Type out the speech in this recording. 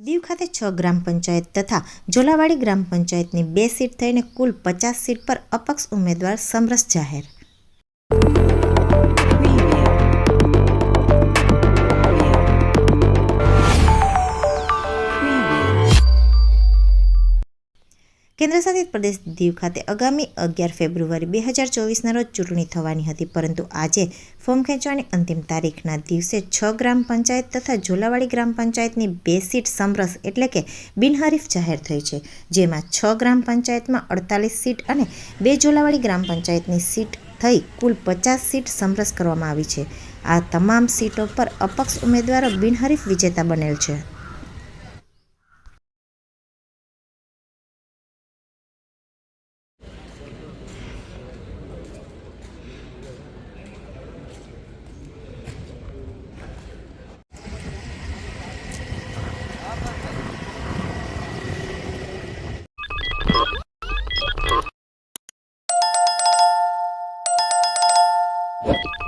દીવ ખાતે છ ગ્રામ પંચાયત તથા ઝોલાવાડી ગ્રામ પંચાયતની બે સીટ થઈને કુલ પચાસ સીટ પર અપક્ષ ઉમેદવાર સમરસ જાહેર. કેન્દ્રશાસિત પ્રદેશ દીવ ખાતે આગામી અગિયાર ફેબ્રુઆરી બે હજાર ચોવીસના રોજ ચૂંટણી થવાની હતી, પરંતુ આજે ફોર્મ ખેંચવાની અંતિમ તારીખના દિવસે છ ગ્રામ પંચાયત તથા ઝોલાવાડી ગ્રામ પંચાયતની બે સીટ સમરસ એટલે કે બિનહરીફ જાહેર થઈ છે, જેમાં છ ગ્રામ પંચાયતમાં અડતાલીસ સીટ અને બે ઝોલાવાડી ગ્રામ પંચાયતની સીટ થઈ કુલ પચાસ સીટ સમરસ કરવામાં આવી છે. આ તમામ સીટો પર અપક્ષ ઉમેદવારો બિનહરીફ વિજેતા બનેલ છે. you